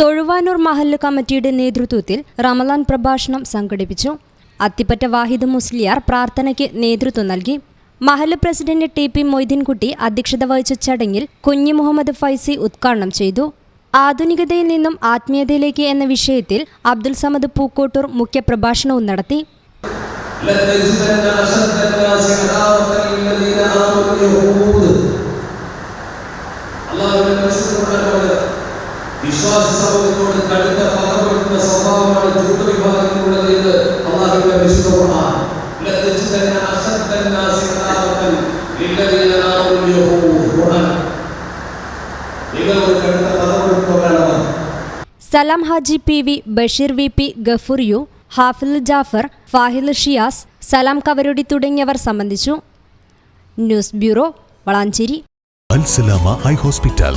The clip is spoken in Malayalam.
തൊഴുവാനൂർ മഹല്ല് കമ്മിറ്റിയുടെ നേതൃത്വത്തിൽ റമലാൻ പ്രഭാഷണം സംഘടിപ്പിച്ചു. അത്തിപ്പറ്റ വാഹിദ് മുസ്ലിയാർ പ്രാർത്ഥനയ്ക്ക് നേതൃത്വം നൽകി. മഹല്ല് പ്രസിഡന്റ് ടി പി മൊയ്തീൻകുട്ടി അധ്യക്ഷത വഹിച്ച ചടങ്ങിൽ കുഞ്ഞി മുഹമ്മദ് ഫൈസി ഉദ്ഘാടനം ചെയ്തു. ആധുനികതയിൽ നിന്നും ആത്മീയതയിലേക്ക് എന്ന വിഷയത്തിൽ അബ്ദുൽ സമദ് പൂക്കോട്ടൂർ മുഖ്യപ്രഭാഷണവും നടത്തി. അള്ളാഹുവിന്റെ വിശ്വാസ സമൂഹത്തോട് കടുത്ത പകപ്പെടുന്ന സ്വഭാവമാണ് ജൂത വിഭാഗത്തിനുള്ളത് എന്ന് അള്ളാഹുവിന്റെ വിശുദ്ധമാണ് Salam Haji P V Basheer V P Gafoor U Hafil Jafar Fahil Shiyas Salam Kavaruti തുടങ്ങിയവർ സംബന്ധിച്ചു. News bureau Valanchery. Alsalama eye hospital.